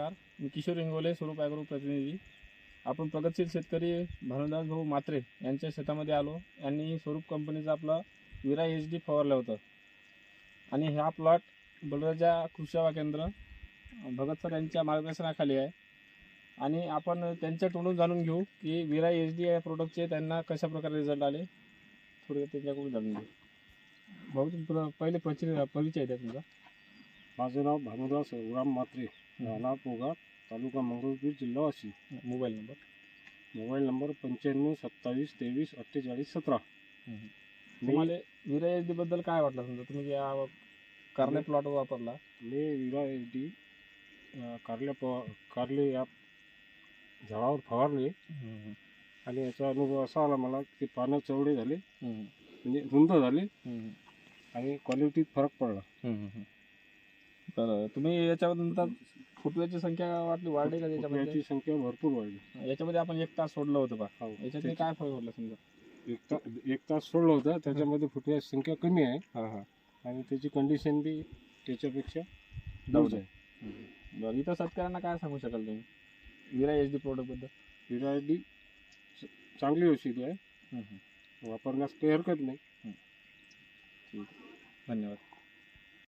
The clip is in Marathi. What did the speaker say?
नमस्कार मी किशोर इंगोले स्वरूप ॲग्रो प्रतिनिधी. आपण प्रगतशील शेतकरी भानुदास भाऊ मात्रे यांच्या शेतामध्ये आलो. यांनी स्वरूप कंपनीचं आपलं विरा एच डी फवारलं होतं. आणि हा प्लॉट बलराजा कृषी सेवा केंद्र भगत सर यांच्या मार्गदर्शनाखाली आहे. आणि आपण त्यांच्या तोंडून जाणून घेऊ की विरा एच डी या प्रोडक्टचे त्यांना कशा प्रकारे रिझल्ट आले. थोडं त्यांच्याकडून जाणून घेऊ. भाऊ तुमचं पहिले परिचय परिचय द्या तुमचा. माझं नाव भानुदास राम मात्रे. राहणार पोगा तालुका मंगरुळपीर जिल्हा Washim mobile number? Mobile number पंच्याण्णव सत्तावीस तेवीस अठ्ठेचाळीस सतरा. तुम्हाला विरा एच डी बद्दल काय वाटलं? समजा तुम्ही या कारले प्लॉट वापरला. मी विरा एच डी कारल्या प कारले या झाडावर फवारले. आणि याचा अनुभव असा आला मला की पानं चवडे झाले. म्हणजे रुंद झाले. आणि क्वालिटीत फरक पडला. तर तुम्ही याच्यानंतर फुटव्याची संख्या वाटली वाढली का त्याच्यामध्ये याची संख्या भरपूर वाढली. याच्यामध्ये आपण एक तास सोडलं होतं बा. हो. याच्यात काय फरक वाटला समजा? एक तास एक तास सोडलं होतं त्याच्यामध्ये फुटव्याची संख्या कमी आहे. हा हा. आणि त्याची कंडिशन बी त्याच्यापेक्षा लूज आहे बरं इथं शेतकऱ्यांना काय सांगू शकाल तुम्ही? विरा एच डी प्रोडक्टबद्दल विरायडी चांगली औषधी आहे. वापरण्यास काही हरकत नाही. धन्यवाद.